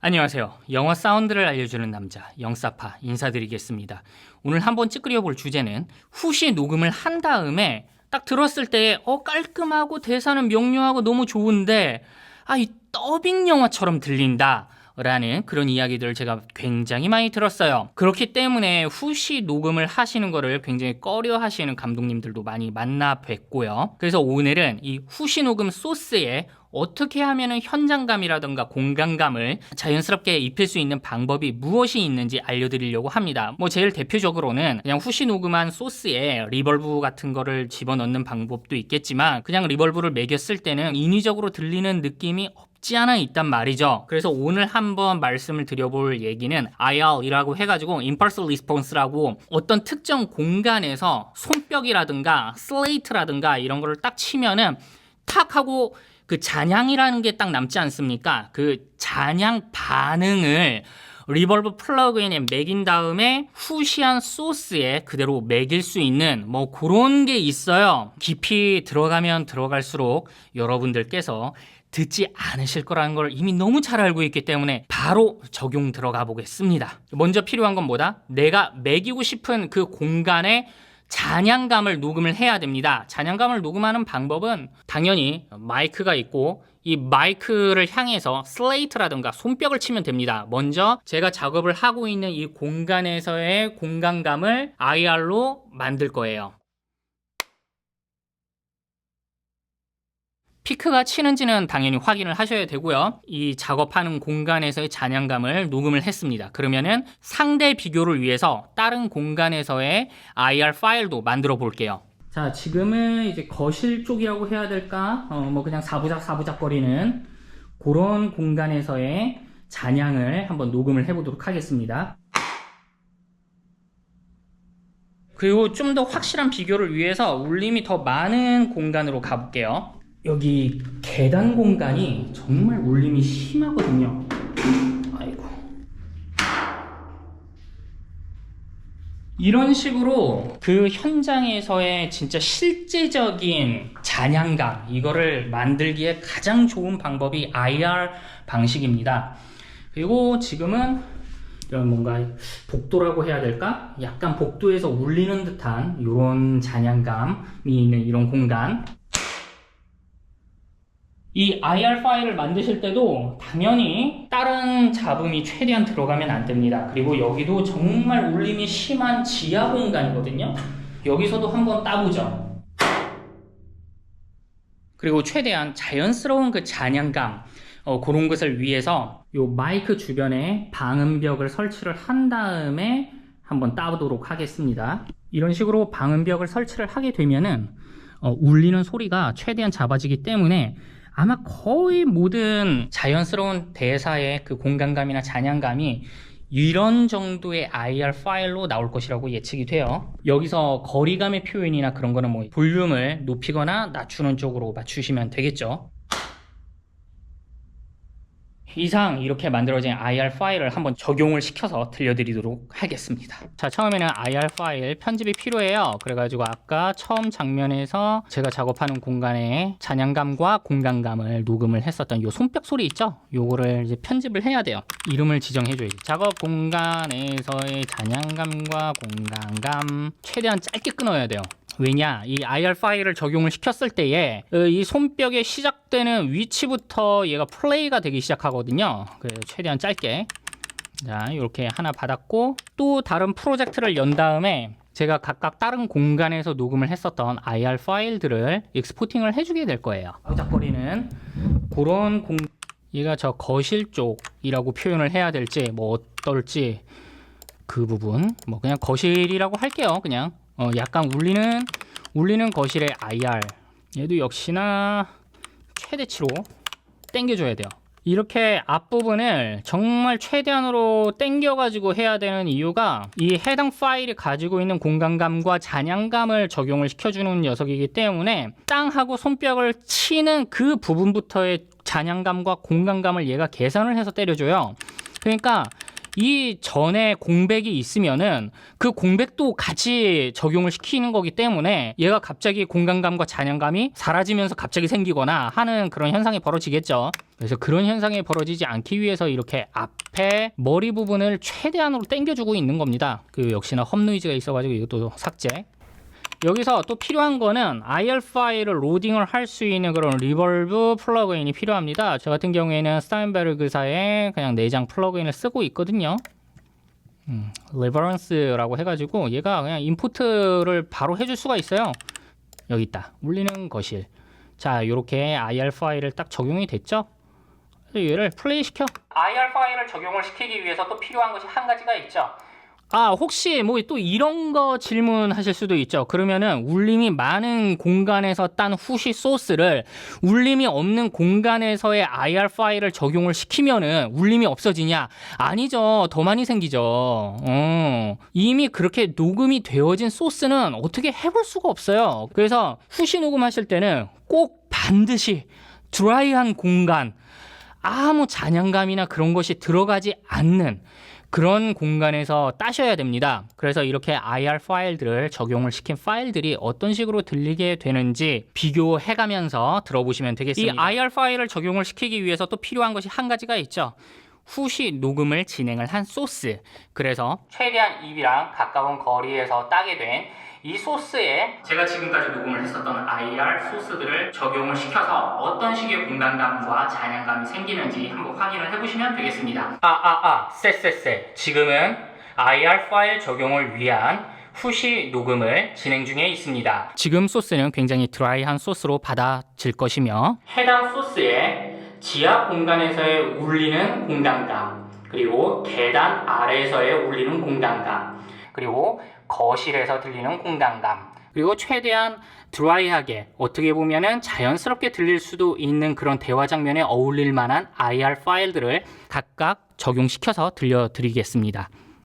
안녕하세요. 영어 사운드를 알려주는 남자 영사파 인사드리겠습니다. 오늘 한번 찌끄려 볼 주제는 후시 녹음을 한 다음에 딱 들었을 때 어 깔끔하고 대사는 명료하고 너무 좋은데 아 이 더빙 영화처럼 들린다. 라는 그런 이야기들을 제가 굉장히 많이 들었어요. 그렇기 때문에 후시 녹음을 하시는 거를 굉장히 꺼려 하시는 감독님들도 많이 만나 뵀고요. 그래서 오늘은 이 후시 녹음 소스에 어떻게 하면은 현장감이라든가 공간감을 자연스럽게 입힐 수 있는 방법이 무엇이 있는지 알려드리려고 합니다. 뭐 제일 대표적으로는 그냥 후시 녹음한 소스에 리벌브 같은 거를 집어넣는 방법도 있겠지만 그냥 리벌브를 매겼을 때는 인위적으로 들리는 느낌이 없지 않아 있단 말이죠. 그래서 오늘 한번 말씀을 드려볼 얘기는 IR이라고 해가지고 Impulse Response라고 어떤 특정 공간에서 손뼉이라든가 슬레이트라든가 이런 거를 딱 치면은 탁 하고 그 잔향이라는 게 딱 남지 않습니까? 그 잔향 반응을 리벌브 플러그인에 매긴 다음에 후시한 소스에 그대로 매길 수 있는 뭐 그런 게 있어요. 깊이 들어가면 들어갈수록 여러분들께서 듣지 않으실 거라는 걸 이미 너무 잘 알고 있기 때문에 바로 적용 들어가 보겠습니다. 먼저 필요한 건 뭐다? 내가 매기고 싶은 그 공간에 잔향감을 녹음을 해야 됩니다. 잔향감을 녹음하는 방법은 당연히 마이크가 있고 이 마이크를 향해서 슬레이트라든가 손뼉을 치면 됩니다. 먼저 제가 작업을 하고 있는 이 공간에서의 공간감을 IR로 만들 거예요. 피크가 치는지는 당연히 확인을 하셔야 되고요. 이 작업하는 공간에서의 잔향감을 녹음을 했습니다. 그러면은 상대 비교를 위해서 다른 공간에서의 IR 파일도 만들어 볼게요. 자, 지금은 이제 거실 쪽이라고 해야 될까? 어, 뭐 그냥 사부작 사부작 거리는 그런 공간에서의 잔향을 한번 녹음을 해보도록 하겠습니다. 그리고 좀 더 확실한 비교를 위해서 울림이 더 많은 공간으로 가볼게요. 여기 계단 공간이 정말 울림이 심하거든요. 아이고. 이런 식으로 그 현장에서의 진짜 실제적인 잔향감, 이거를 만들기에 가장 좋은 방법이 IR 방식입니다. 그리고 지금은 이런 뭔가 복도라고 해야 될까? 약간 복도에서 울리는 듯한 이런 잔향감이 있는 이런 공간. 이 IR 파일을 만드실 때도 당연히 다른 잡음이 최대한 들어가면 안 됩니다. 그리고 여기도 정말 울림이 심한 지하 공간이거든요. 여기서도 한번 따보죠. 그리고 최대한 자연스러운 그 잔향감, 어, 그런 것을 위해서 요 마이크 주변에 방음벽을 설치를 한 다음에 한번 따보도록 하겠습니다. 이런 식으로 방음벽을 설치를 하게 되면은 어, 울리는 소리가 최대한 잡아지기 때문에 아마 거의 모든 자연스러운 대사의 그 공간감이나 잔향감이 이런 정도의 IR 파일로 나올 것이라고 예측이 돼요. 여기서 거리감의 표현이나 그런 거는 뭐 볼륨을 높이거나 낮추는 쪽으로 맞추시면 되겠죠. 이상 이렇게 만들어진 IR 파일을 한번 적용을 시켜서 들려드리도록 하겠습니다. 자, 처음에는 IR 파일 편집이 필요해요. 그래가지고 아까 처음 장면에서 제가 작업하는 공간에 잔향감과 공간감을 녹음을 했었던 요 손뼉 소리 있죠? 요거를 이제 편집을 해야 돼요. 이름을 지정해줘야지. 작업 공간에서의 잔향감과 공간감 최대한 짧게 끊어야 돼요. 왜냐 이 IR 파일을 적용을 시켰을 때에 어, 이 손뼉의 시작되는 위치부터 얘가 플레이가 되기 시작하거든요. 그래서 최대한 짧게. 자 이렇게 하나 받았고 또 다른 프로젝트를 연 다음에 제가 각각 다른 공간에서 녹음을 했었던 IR 파일들을 익스포팅을 해주게 될 거예요. 깜짝거리는 그런 공 얘가 저 거실 쪽이라고 표현을 해야 될지 뭐 어떨지 그 부분. 뭐 그냥 거실이라고 할게요 그냥 어, 약간 울리는 울리는 거실의 IR 얘도 역시나 최대치로 당겨줘야 돼요. 이렇게 앞부분을 정말 최대한으로 당겨가지고 해야 되는 이유가 이 해당 파일이 가지고 있는 공간감과 잔향감을 적용을 시켜주는 녀석이기 때문에 땅하고 손뼉을 치는 그 부분부터의 잔향감과 공간감을 얘가 계산을 해서 때려줘요. 그러니까 이 전에 공백이 있으면은 그 공백도 같이 적용을 시키는 거기 때문에 얘가 갑자기 공간감과 잔향감이 사라지면서 갑자기 생기거나 하는 그런 현상이 벌어지겠죠. 그래서 그런 현상이 벌어지지 않기 위해서 이렇게 앞에 머리 부분을 최대한으로 당겨주고 있는 겁니다. 그 역시나 험 노이즈가 있어가지고 이것도 삭제. 여기서 또 필요한 거는 IR 파일을 로딩을 할 수 있는 그런 리벌브 플러그인이 필요합니다. 저 같은 경우에는 스타인베르그사의 그냥 내장 플러그인을 쓰고 있거든요. 음, 레버런스라고 해가지고 얘가 그냥 임포트를 바로 해줄 수가 있어요. 여기 있다. 울리는 거실. 자, 이렇게 IR 파일을 딱 적용이 됐죠? 얘를 플레이 시켜. IR 파일을 적용을 시키기 위해서 또 필요한 것이 한 가지가 있죠. 아, 혹시 뭐 또 이런 거 질문하실 수도 있죠. 그러면은 울림이 많은 공간에서 딴 후시 소스를 울림이 없는 공간에서의 IR 파일을 적용을 시키면은 울림이 없어지냐? 아니죠. 더 많이 생기죠. 어. 이미 그렇게 녹음이 되어진 소스는 어떻게 해볼 수가 없어요. 그래서 후시 녹음하실 때는 꼭 반드시 드라이한 공간, 아무 잔향감이나 그런 것이 들어가지 않는 그런 공간에서 따셔야 됩니다. 그래서 이렇게 IR 파일들을 적용을 시킨 파일들이 어떤 식으로 들리게 되는지 비교해 가면서 들어보시면 되겠습니다. 이 IR 파일을 적용을 시키기 위해서 또 필요한 것이 한 가지가 있죠. 후시 녹음을 진행을 한 소스. 그래서 최대한 입이랑 가까운 거리에서 따게 된 이 소스에 제가 지금까지 녹음을 했었던 IR 소스들을 적용을 시켜서 어떤 식의 공간감과 잔향감이 생기는지 한번 확인을 해보시면 되겠습니다. 아, 아, 아, 쎄쎄쎄. 지금은 IR 파일 적용을 위한 후시 녹음을 진행 중에 있습니다. 지금 소스는 굉장히 드라이한 소스로 받아질 것이며 해당 소스에 지하 공간에서의 울리는 공간감 그리고 계단 아래에서의 울리는 공간감 그리고 거실에서 들리는 공간감 그리고 최대한 드라이하게 어떻게 보면은 자연스럽게 들릴 수도 있는 그런 대화 장면에 어울릴 만한 IR 파일들을 각각 적용시켜서 들려드리겠습니다.